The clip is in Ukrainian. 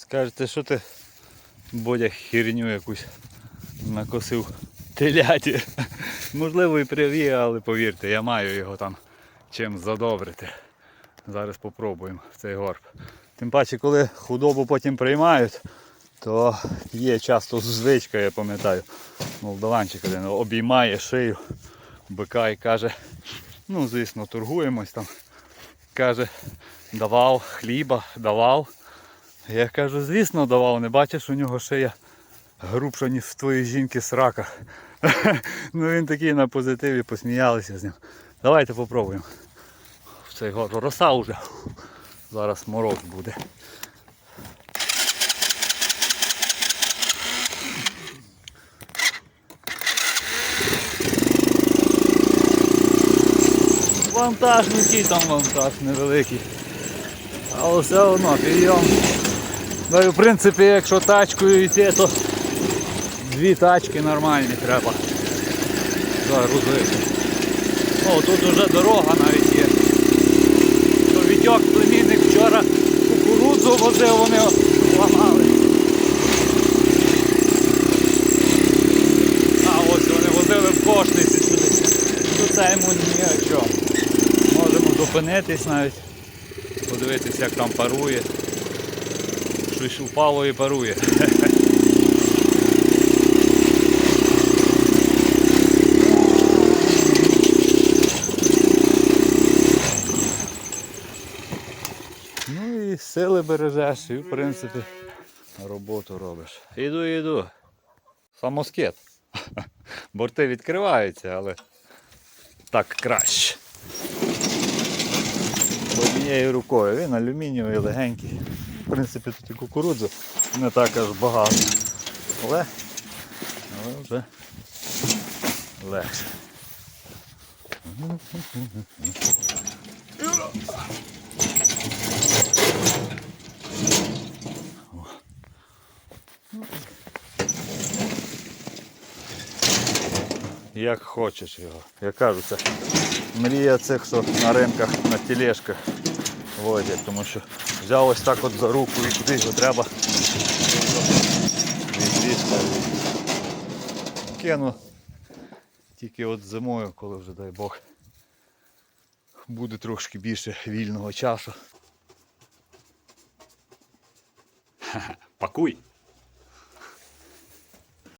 Скажете, що ти Бодя херню якусь накосив теляті. Можливо і привіє, але повірте, я маю його там чим задобрити. Зараз попробуємо цей горб. Тим паче, коли худобу потім приймають, то є часто звичка, я пам'ятаю, молдаванчик один обіймає шию бика і каже, ну звісно, торгуємось там. Каже, давав хліба, давав. Я кажу, звісно, давав, не бачиш, у нього шия грубша, ніж в твоїй жінки срака. ну він такий на позитиві, посміялися з ним. Давайте попробуємо. В цей гор. Роса вже. Зараз мороз буде. Вантаж, який там вантаж невеликий. Але все одно підйом. Ну і в принципі, якщо тачкою йти, то дві тачки нормальні треба загрузити. О, тут вже дорога навіть є. То Вітьок племінник вчора кукурудзу возив, вони ламали. А ось вони возили в кошниці сюди. Ну це йому ні о чому. Можемо зупинитись навіть, подивитися, як там парує. Щось упало і парує. Ну і сили бережеш, і в принципі роботу робиш. Іду, іду. Самоскет. Борти відкриваються, але так краще. Однією рукою. Він алюмінієвий, легенький. В принципі, тут і кукурудзу не так аж багато. Але, але вже легше. Як хочеш його. Я кажу, це мрія цих, що на ринках, на тележках возять, тому що взяв ось так от за руку і кудись його треба. Кину тільки от зимою, коли вже дай Бог буде трошки більше вільного часу. Пакуй!